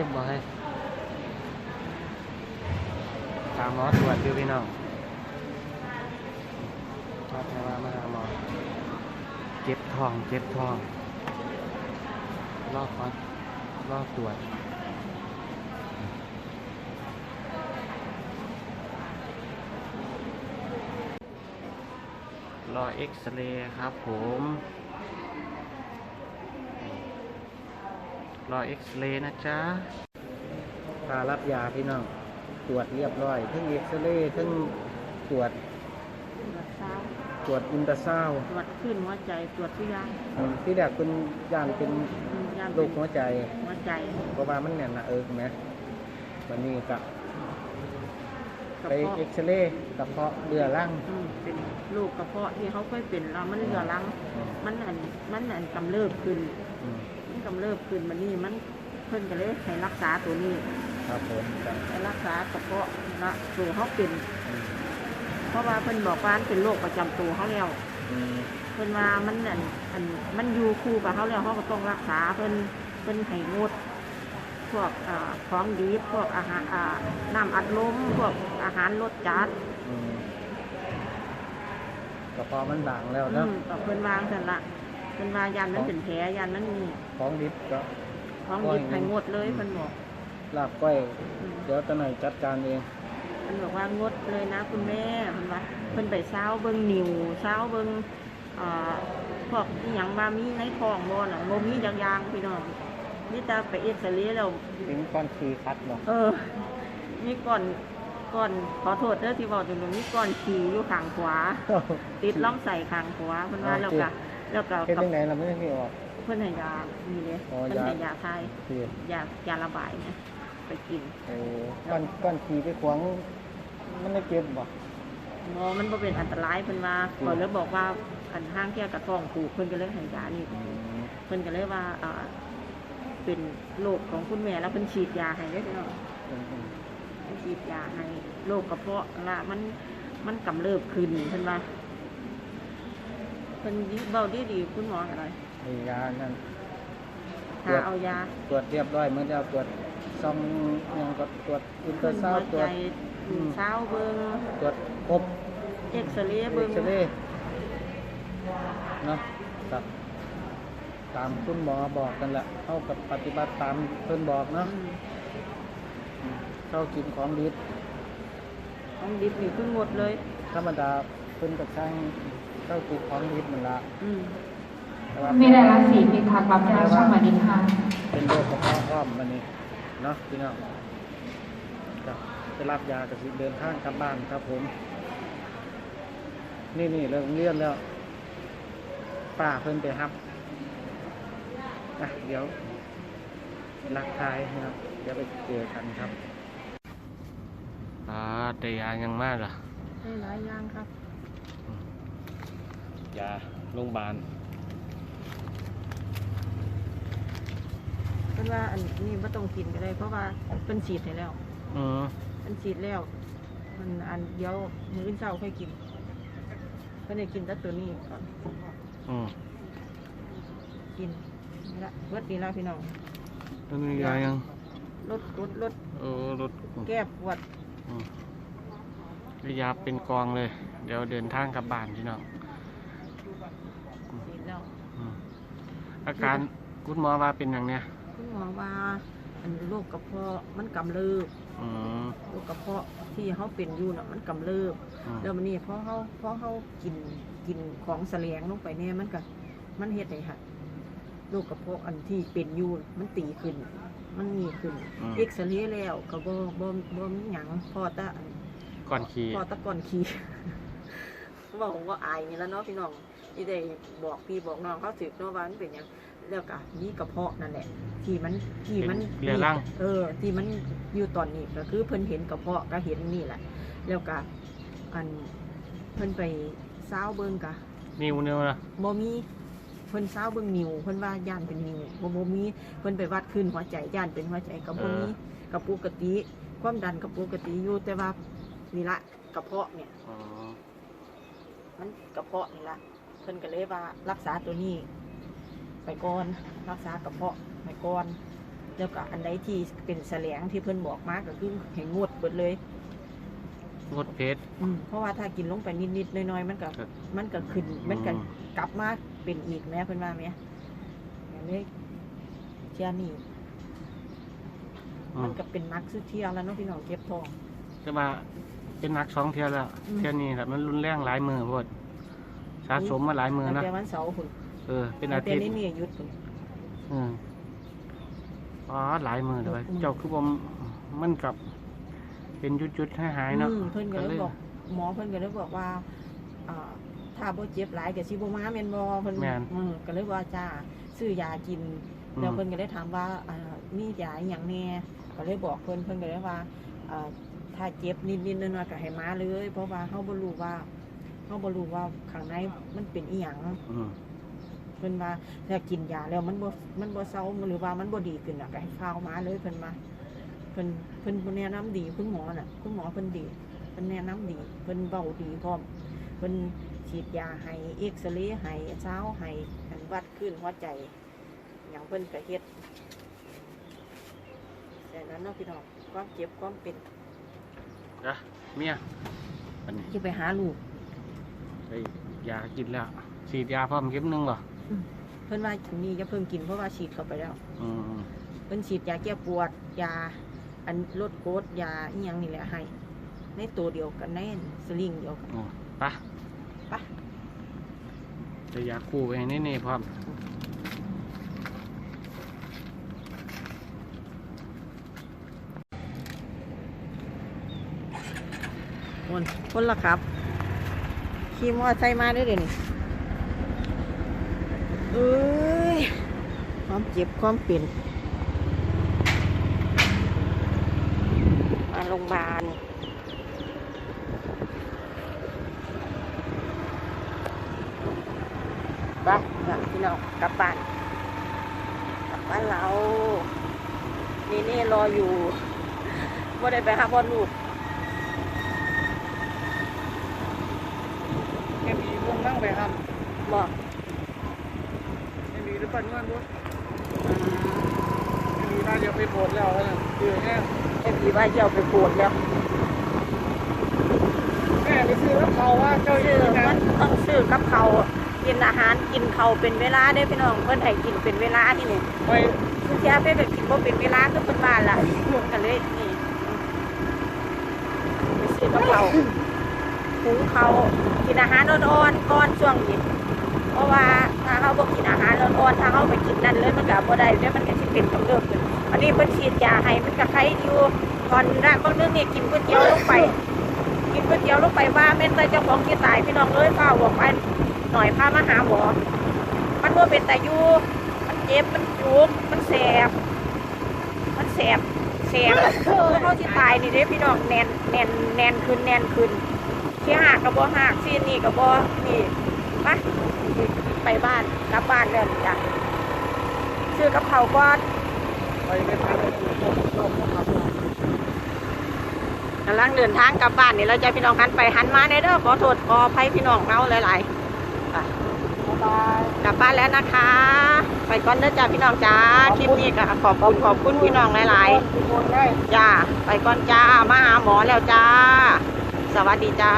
็บบ่ให้ตามหมอตรวจอยู่พี่น้องครับแม่ว่ามาหาหมอ เจ็บทองเจ็บทอง รอบก่อนรอบตรวจรอเอ็กซเรย์ครับผม รอเอ็กซเรย์นะจ๊ะพารับยาพี่น้อง ตรวจเรียบร้อยทั้งเอ็กซเรย์ทั้งตรวจ ตรวจเช้าตรวจอุลตราซาวด์ตรวจขึ้นหัวใจตรวจทุกอย่างอืมที่แรกคุณย่านเป็นอืมย่านโรคหัวใจ หัวใจเพราะว่ามันแน่นหนะเอิกไหมวันนี้ก็กระไปเพาะเอ็กซเรย์กระเพาะเบื่อร่าง อืมเป็นลูกกระเพาะที่เขาเคยเป็นแล้วมันเหลือรัง มันอันมันอันกำเริบขึ้น อืมมัน กำเริบขึ้นมันนี่มันเพิ่นก็เลยให้รักษาตัวนี้ครับผมครับให้รักษากระเพาะนะตัวเขาเป็น อืมเพราะว่าเพิ่นบอกว่ามันเป็นโรคประจำตัวเขาแล้วอืมเพิ่นว่ามันอันอันมันอยู่คู่กับเขาแล้วเขาก็ต้องรักษาเพิ่นเพิ่นให้งดพวกอ่าของดีพวกอาหารอ่าน้ำอัดลมพวกอาหารรสจัด อืมกระเพาะมันบางแล้วอืเนาะมก็เพิ่นวางสั่นละ เพิ่นว่ายันมันเป็นแผลยันมันมีของดิบก็ของดิบให้งดเลยเพิ่นบอกลาบก้อยอืมเดี๋ยวตะหน่อยจัดการเองเพิ่นบอกว่างดเลยนะคุณแม่เพิ่นว่าเพิ่นไปเช้าเบิ่งนิวเช้าเบิ่งอ่าพวกอหยังมามีในท้องบ่น่ะบ่มีอย่างอย่างพี่น้องนี่ตาไปเอ็กซเรย์แล้วทิ้งก้อนขี้คัดเนาะเออ มีก่อนก่อนขอโทษเด้อที่บอกตรงๆมีก่อนขี่อยู่ข้างขวา ติดล่องใส่ข้างขวาเพิ่นว่าแล้วก็ แล้วก็เฮ็ดกับยังไงเราไม่ได้ออก เพิ่นให้ยานี่เด้อ๋อเพิ่นยาให้ยาทายคือยายาระบายนะไปกินโอ้ก้อนก้อนขี้ไปขวางมันได้เจ็บบ่ หมอมันบ่เป็นอันตรายเพิ่นว่าอืม ก่อนเลยบอกว่าอันห้างแก้กระท้องผูกเพิ่นก็เลยให้ยานี่ อืมเพิ่นก็เลยว่าอ่าเป็นโรคของคุณแม่แล้วเพิ่นฉีดยาให้เด้อพี่น้องอืมอืมเพิ่นฉีดยาให้โรคกระเพาะละมันมันกำเริบขึ้นเพิ่นว่า เพิ่นเบ้าดีๆคุณหมออะไรไอ้ยานั่นหาเอายา ตรวจเรียบร้อยเมื่อแล้วตรวจซ่อมหยังก็ตรวจอุลตขึ้รานซาหัววด์ตรใจวจอืมเช้าเบิ่งตรวจครบเอ็กซเรย์เอ็เบิ่งกซเรย์เนาะครับตามคุณหมอบอกกันแหละเข้ากับปฏิบัติตามเพิ่นบอกเนาะอืมอืมเข้ากินของดิบของดิบนี่ขึ้นหมดเลย ธรรมดาเพิ่นก็สร้าง เข้ากินของดิบมันละอืมแต่ว่ามีแต่ละสีพิทักษ์รับแล้วช่องมาดิค่ะเป็นโรคกระเพาะอ้อมมันนี่เนาะพี่น้องครับจะรับยากระสิเดินทางกลับบ้านครับผม นี่นี่เริ่มเรียนแล้วป้าเพิ่นไปครับอะเดี๋ยวรักทายนะครับ เดี๋ยวไปเจอกันครับอ่าแต่ยายังมากอะได้หลายอย่างครับ ยาโรงพยาบาลเพิ่นว่าอันนี้บ่ต้องกินก็ได้เพราะว่าเพิ่นฉีดให้แล้วอืมเพิ่นฉีดแล้วมันอันเดียวมื้ออื่นเช้าค่อยกินเพิ่นให้กินแต่ตัวนี้ก่อนอืมกินนี่ละเบิดนี่ละพี่น้องแล้วมียายังลดลดลดเออรถแก้ปวด อืมได้ยาเป็นกองเลย เดี๋ยวเดินทางกลับบ้านพี่น้อง ฉีดแล้ว อืม อาการคุณหมอว่าเป็นอย่างเนี้ยคุณหมอว่าอันโรคกระเพาะมันกำเริบอืม โรคกระเพาะที่เขาเป็นอยู่น่ะมันกำเริบ อืม แล้วมันนี่พอเขาพอเขากินกินของแสลงลงไปเนี่ยมันก็มันเฮ็ดให้ค่ะโรคกระเพาะอันที่เป็นอยู่มันตีขึ้น มันมีขึ้นอืม เอ็กซเรย์แล้วก็บ่บ่บ่มีหยังพอแตะก่อนขี่พอแตะก่อนขี่บอกผมว่าอายนี่แล้วเนาะพี่น้อง ที่ได้บอกพี่บอกน้องเขาถือเนาะว่ามันเป็นหยังแล้วก็มีกระเพาะนั่นแหละ ที่มันที่มันเรียร่างเออ ที่มันอยู่ตอนนี้ก็คือเพิ่นเห็นกระเพาะก็เห็นนี่แหละ แล้วก็อันเพิ่นไปซ้าวเบิ่งกะนิ้วเนื้อนะบ่มีเพิ่นซ้าวเบิ่งนิ้วเพิ่นว่าย่านเป็นนิ้วบ่บ่มีเพิ่นไปวัดขึ้นหัวใจย่านเป็นหัวใจก็บ่มีกับปกติ ความดันกับปกติอยู่แต่ว่านี่ละกระเพาะเนี่ย อ๋อ มันกระเพาะนี่ละเพิ่นก็เลยว่ารักษาตัวนี้ ไปก่อนรักษากระเพาะไปก่อนแล้วก็อันใดที่เป็นแสลงที่เพิ่นบอกมาก็คือให้งดเบิดเลย งดเพชร อืมเพราะว่าถ้ากินลงไปนิดๆน้อยๆมันก็ครับ มันก็ขึ้นมันก็อืมกลับมาเป็นอีกแม่เพิ่นว่าแม่อย่างนี้เที่ยนี่อืมัมนก็เป็นนักซื้อเที่ยวแล้วเนาะพี่น้องเก็บทองแต่ว่าเป็นนักสองเที่ยวแล้ว อืม เที่ยวนี้แหละมันรุนแรงหลายมือพวด สะสมมาหลายมือตั้งนะแต่วันเสาร์คุณเออ เป็นอาตั้งแต่ทิตย์นี้มีอายุพุ่นอืมอ๋อหลายมือเลยอืมเจ้าคือผมมันกับ เป็นยุดๆให้หายๆเนาะอืมเพิ่นก็เลยก็เลยบอกหมอเพิ่นก็เลยบอกว่าอ่าถ้าบ่เจ็บหลายก็สิบ่มาแม่นบ่เพิ่นแม่นอืมก็เลยว่าจ้าซื้อยากินอืมแล้วเพิ่นก็ได้ถามว่าอ่ามียาอหย่างแน่ก็เลยบอกเพิ่นเพิ่นก็เลยว่าอ่าถ้าเจ็บนิดๆหน่อยๆก็ให้มาเลย เพราะว่าเฮาบ่รู้ว่า เฮาบ่รู้ว่าข้างในมันเป็นอีหยังอืมเพิ่นว่าถ้ากินยาแล้วมันบ่มันบ่เซาหรือว่ามันบ่ดีขึ้นน่ะก็ให้ฟ้าวมาเลยเพิ่นมาเพิ่นเพิ่นแนะนำดีคุณหมอน่ะคุณหมอเพิ่นดีเพิ่นแนะนำดีเพิ่นเว้าดีพร้อมเพิ่นฉีดยาให้เอ็กซเรย์ให้เช้าให้อันวัดขึ้นหัวใจหยังเพิ่นก็เฮ็ดแต่นั้นเนาะพี่น้องความเจ็บความเป็นนะเมียอันนี้จะไปหาลูก ไปยากินแล้วฉีดยาพร้อมเข็มหนึงบ่เพิ่นว่าอันนี้จะเพิ่งกินเพราะว่าฉีดเข้าไปแล้วอืมอืมเพิ่นฉีดยาแก้ปวด ยา อันลดโกรดยาอีหยังนี่แหละให้ ในตัวเดียวกันในสลิงเดียวกันโอ้ไปะไป จะยาคู่ไปให้เน่ๆพร้อมคนคนละครับ ขี่มอเตอร์ไซค์มาด้วยเดี๋ยวนี้เอ้ยความเจ็บความเปลี่ยนมาโรงพยาบาลไปจ้ะพี่น้องกลับบ้านกลับบ้านเรา นี่นี่รออยู่ว่าได้ไปหาบอลลูก เอ็มดีว งนั่งไปครับบอกเอ็มดีหรือปั่นเงินด้วยเอ็มดีน่าจะไปโบสถ์แล้วนะคือแง่ไอ้ผีว่าเจ้าไปปวดแล้วแม่ไปซื้อแล้วเขาว่าเจ้าซื้ยือนนะมันต้องซื้อกับเขาวกินอาหารกินเขาวเป็นเวลาได้อพี่น้องเพิ่นให้กินเป็นเวลาที่นี่ไปทุกอย่างเพิ่นก็กินบ่เป็นเวลาก็เพิ่นว่าล่ะกันเลยนี่ไปซื้อกับเขาว หุงเขาวกินอาหารอ่อนๆก่อนช่วงนี้เพราะว่าถ้าเขาบ่กินอาหารอ่อนๆถ้าเขาไปกินนั่นเลยมันก็บ่ได้เดี๋ยวมันก็สิเป็นกำเริบขึ้นอันนี้เพิ่นฉีดยาให้มันก็ไข้อยู่ตอนแรกบางเรื่องนี่กินก๋วยเตี๋ยวลงไป กินก๋วยเตี๋ยวลงไปว่าแม่นแต่เจ้าของที่ตายพี่น้องเลยเฝ้าบอกไปหน่อยพามาหาหมอมันว่าเป็นแต่อยูมันเจ็บมันจุกมันแสบ มันแสบแสบคือเขาที่ตายนี่เด้พี่น้องแนนแนนแนนขึ้นแนนขึ้น ที่หักกับบ่หักซีนนี่กับบ่นี่ไปไปบ้านกลับบ้านแล้วจ้ะซื้อกับเขาก่อนไปไปทานเลยกำลังเดินทางกลับบ้านนี่เราจะพี่น้องหันไปหันมาในเด้อขอโทษขอภัยพี่น้องเราหลายๆไปกลับบ้านแล้วนะคะ ไปก่อนเด้อจ้าพี่น้องจ้าคลิปนี้ก็ขอบคุณขอบคุณพี่น้องหลายๆจ้าไปก่อนจ้ามาหาหมอแล้วจ้า สวัสดีจ้า